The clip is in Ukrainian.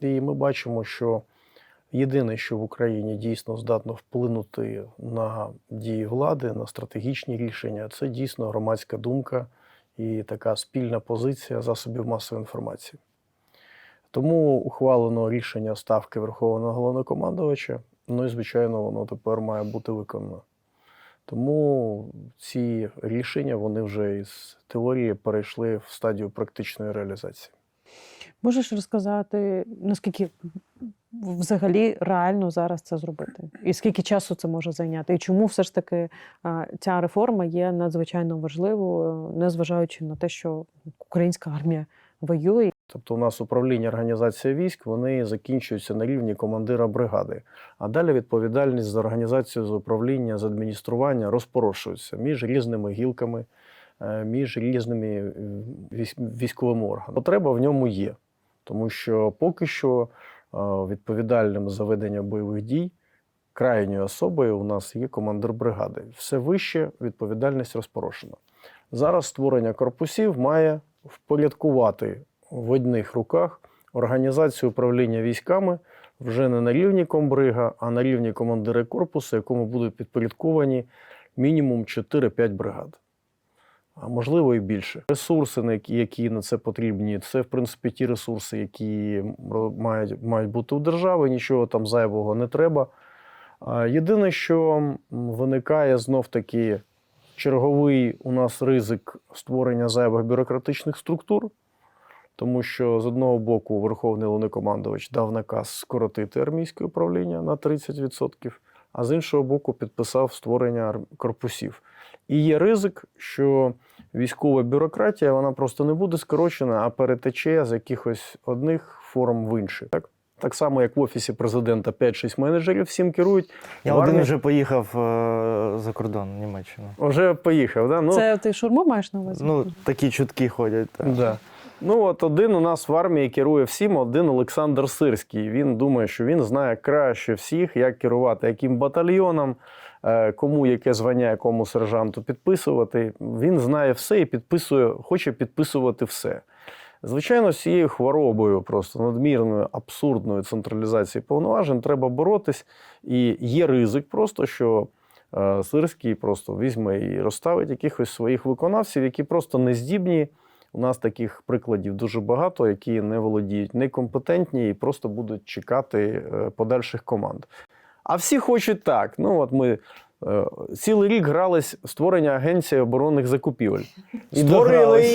І ми бачимо, що єдине, що в Україні дійсно здатно вплинути на дії влади, на стратегічні рішення, це дійсно громадська думка і така спільна позиція засобів масової інформації. Тому ухвалено рішення ставки Верховного головнокомандувача. Ну і, звичайно, воно тепер має бути виконано. Тому ці рішення вони вже із теорії перейшли в стадію практичної реалізації. Можеш розказати, наскільки взагалі реально зараз це зробити? І скільки часу це може зайняти? І чому все ж таки ця реформа є надзвичайно важливою, незважаючи на те, що українська армія воює? Тобто у нас управління організація військ вони закінчуються на рівні командира бригади. А далі відповідальність за організацію, за управління, за адміністрування розпорошується між різними гілками, е, між різними е, військ- військовими органами. Потреба в ньому є, тому що поки що е, відповідальним за ведення бойових дій крайньою особою у нас є командир бригади. Все вище відповідальність розпорошена. Зараз створення корпусів має впорядкувати в одних руках організацію управління військами вже не на рівні комбрига, а на рівні командира корпусу, якому будуть підпорядковані мінімум 4-5 бригад. А можливо і більше. Ресурси, які, на це потрібні, це в принципі ті ресурси, які мають, мають бути у держави, нічого там зайвого не треба. Єдине, що виникає знов таки черговий у нас ризик створення зайвих бюрократичних структур, тому що з одного боку Верховний Головнокомандувач дав наказ скоротити армійське управління на 30%, а з іншого боку підписав створення корпусів. І є ризик, що військова бюрократія вона просто не буде скорочена, а перетече з якихось одних форм в інші. Так? Так само, як в офісі президента 5-6 менеджерів всім керують. Я в один вже поїхав е, за кордон, в Німеччину. Вже поїхав, да? Ну, це ти шурму маєш на увазі? Ну, такі чутки ходять. Так. Да. Ну, от один у нас в армії керує всім, один Олександр Сирський. Він думає, що він знає краще всіх, як керувати, яким батальйоном, е, кому яке звання, якому сержанту підписувати. Він знає все і підписує, хоче підписувати все. Звичайно, з цією хворобою, просто надмірною абсурдною централізації повноважень треба боротись. І є ризик просто, що е, Сирський просто візьме і розставить якихось своїх виконавців, які просто не здібні. У нас таких прикладів дуже багато, які не володіють, некомпетентні і просто будуть чекати е, подальших команд. А всі хочуть так. Ну, от ми е, цілий рік грались в створення агенції оборонних закупівель. І Створили її,